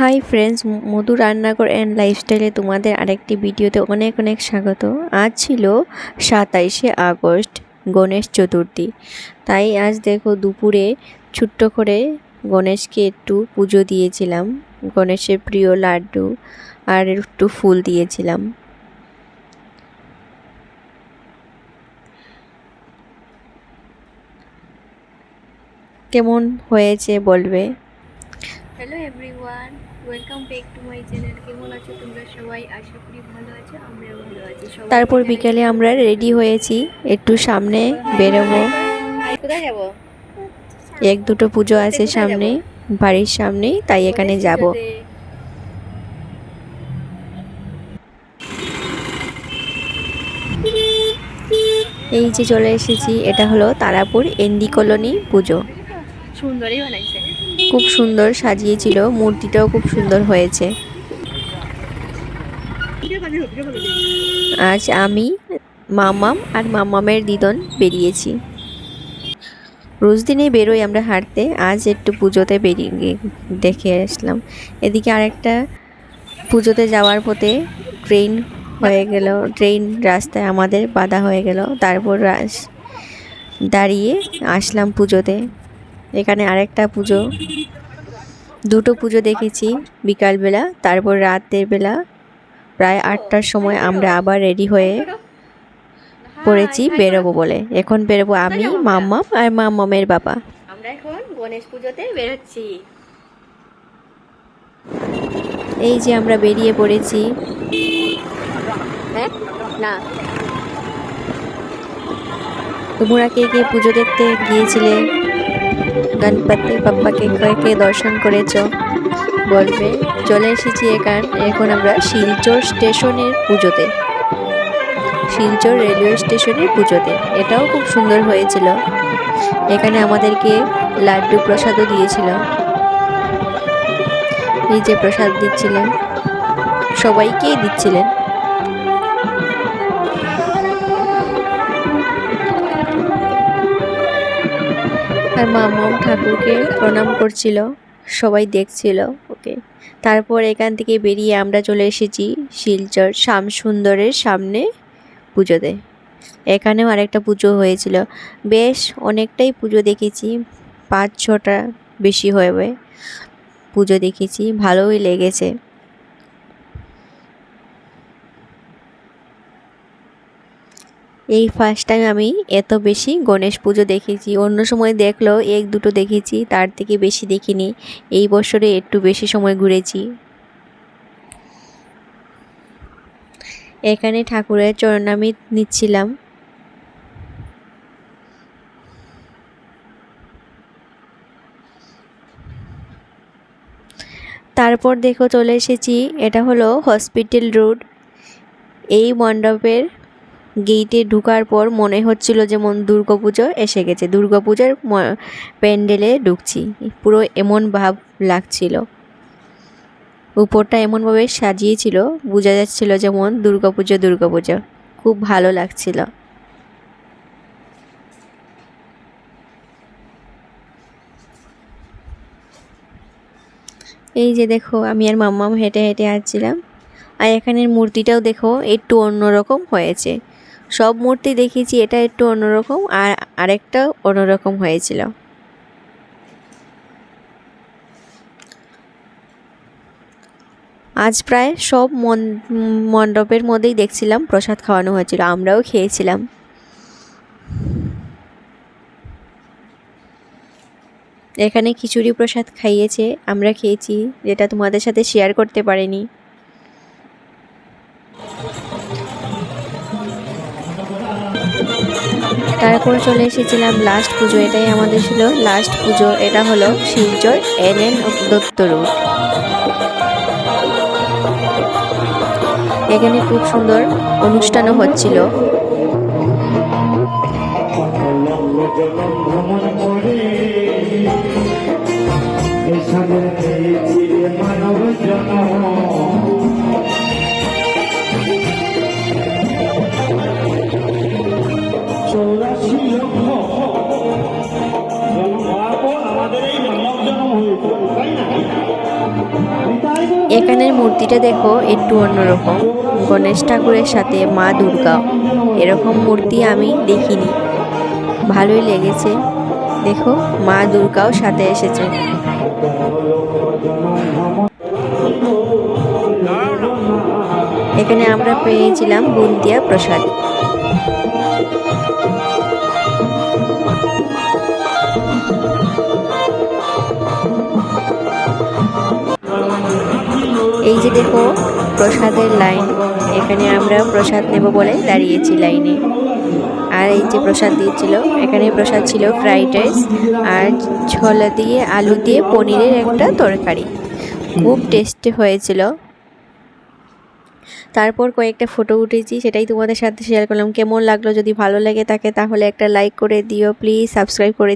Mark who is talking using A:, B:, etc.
A: Hi friends মধু রান্নাঘর and লাইফস্টাইলে তোমাদের আরেকটি ভিডিওতে অনেক অনেক স্বাগত। আজ ছিল সাতাইশে আগস্ট, গণেশ চতুর্থী। তাই আজ দেখো দুপুরে ছোট্ট করে গণেশকে একটু পুজো দিয়েছিলাম। গণেশের প্রিয় লাড্ডু আর একটু ফুল দিয়েছিলাম। কেমন হয়েছে বলবে? Hello everyone welcome back to my channel কেমন আছো তোমরা সবাই? আশা করি ভালো আছো আমরাও ভালো আছি। তারপর বিকেলে আমরা রেডি হয়েছি একটু সামনে বেরোবো। কোথায় যাব? এক দুটো পুজো আছে সামনে বাড়ির সামনেই তাই এখানে যাব। এই যে চলে এসেছি এটা হলো তারাপুর এন্ডি কলোনি পুজো।
B: সুন্দরই বানাইছে।
A: খুব সুন্দর সাজিয়েছিল, মূর্তিটাও খুব সুন্দর হয়েছে। আজ আমি, মামাম আর মামামের দিদন বেরিয়েছি। রোজ দিনে বেরোই আমরা হাঁটতে, আজ একটু পুজোতে বেরিয়ে দেখে আসলাম। এদিকে আরেকটা পুজোতে যাওয়ার পথে ট্রেন হয়ে গেল, ট্রেন রাস্তায় আমাদের বাধা হয়ে গেল, তারপর দাঁড়িয়ে আসলাম পুজোতে। এখানে আরেকটা পুজো। দুটো পুজো দেখেছি বিকালবেলা তারপর রাতের বেলা। প্রায় আটটার সময় আমরা আবার রেডি হয়ে পড়েছি বেরোবো বলে। এখন বেরোবো আমি মাম্মাম আর মাম্মামের বাবা।
B: আমরা এখন গণেশ পুজোতে বেরোচ্ছি।
A: এই যে আমরা বেরিয়ে পড়েছি।
B: হ্যাঁ? না।
A: তোমরা কে কে পুজো দেখতে গিয়েছিলে? গণপতি বাপ্পাকে কে কে দর্শন করেছ, বলবে, চলে এসেছি এখান এখন আমরা শিলচর স্টেশনের পুজোতে। শিলচর রেলওয়ে স্টেশনের পুজোতে। এটাও খুব সুন্দর হয়েছিল। এখানে আমাদেরকে লাড্ডু প্রসাদও দিয়েছিল। এই যে প্রসাদ দিচ্ছিলেন, সবাইকেই দিচ্ছিলেন। আর মামাম ঠাকুরকে প্রণাম করছিল, সবাই দেখছিল ওকে। তারপর এখান থেকে বেরিয়ে আমরা চলে এসেছি শিলচর শ্যাম সুন্দরের সামনে পুজোতে। এখানেও আরেকটা পুজো হয়েছিল। বেশ অনেকটাই পুজো দেখেছি, পাঁচ ছটা বেশি হবে পুজো দেখেছি, ভালোই লেগেছে। এই ফার্স্ট টাইম আমি এত বেশি গণেশ পুজো দেখেছি। অন্য সময় দেখলেও এক দুটো দেখেছি, তার থেকে বেশি দেখিনি। এই বছরে একটু বেশি সময় ঘুরেছি। এখানে ঠাকুরের চরণামি নিচ্ছিলাম। তারপর দেখো চলে এসেছি, এটা হলো হসপিটাল রোড এই মণ্ডপের গেইটে ঢুকার পর মনে হচ্ছিল যেমন দুর্গাপুজো এসে গেছে। দুর্গাপূজার প্যান্ডেলে ঢুকছি। পুরো এমন ভাব লাগছিল। উপরটা এমনভাবে সাজিয়েছিল, বোঝা যাচ্ছিল যেমন দুর্গাপুজো দুর্গাপুজো। খুব ভালো লাগছিল। এই যে দেখো, আমি আর মাম্মাম হেঁটে হেঁটে আসছিলাম। আর এখানের মূর্তিটাও দেখো, একটু অন্যরকম হয়েছে। সব মূর্তি দেখেছি এটা একটু অন্যরকম আর আরেকটা অন্যরকম হয়েছিল। আজ প্রায় সব মণ্ডপের মধ্যেই দেখছিলাম প্রসাদ খাওয়ানো হয়েছিল, আমরাও খেয়েছিলাম। এখানে খিচুড়ি প্রসাদ খাইয়েছে, আমরা খেয়েছি, যেটা তোমাদের সাথে শেয়ার করতে পারিনি। তারপর চলে এসেছিলাম লাস্ট পুজো, এটাই আমাদের ছিল লাস্ট পুজো, এটা হলো শিলচর এন এন দত্ত এখানে খুব সুন্দর অনুষ্ঠানও হচ্ছিল। এখানের মূর্তিটা দেখো, একটু অন্যরকম। গণেশ ঠাকুরের সাথে মা দুর্গা। এরকম মূর্তি আমি দেখিনি। ভালোই লেগেছে। দেখো, মা দুর্গাও সাথে এসেছে। এখানে আমরা পেয়েছিলাম বুন্দিয়া প্রসাদ। যে দেখো। প্রসাদের লাইন। এখানে আমরা প্রসাদ নেব বলে দাঁড়িয়েছি লাইনে। আর এই যে প্রসাদ দিয়েছিল, এখানে প্রসাদ ছিল ফ্রাইড রাইস আর ছোলা দিয়ে, আলু দিয়ে পনিরের একটা তরকারি। খুব টেস্টি হয়েছিল। তারপর কয়েকটা ফটো উঠেছি, সেটাই তোমাদের সাথে শেয়ার করলাম। কেমন লাগল? যদি ভালো লাগে থাকে তাহলে একটা লাইক করে দিও প্লিজ সাবস্ক্রাইব করে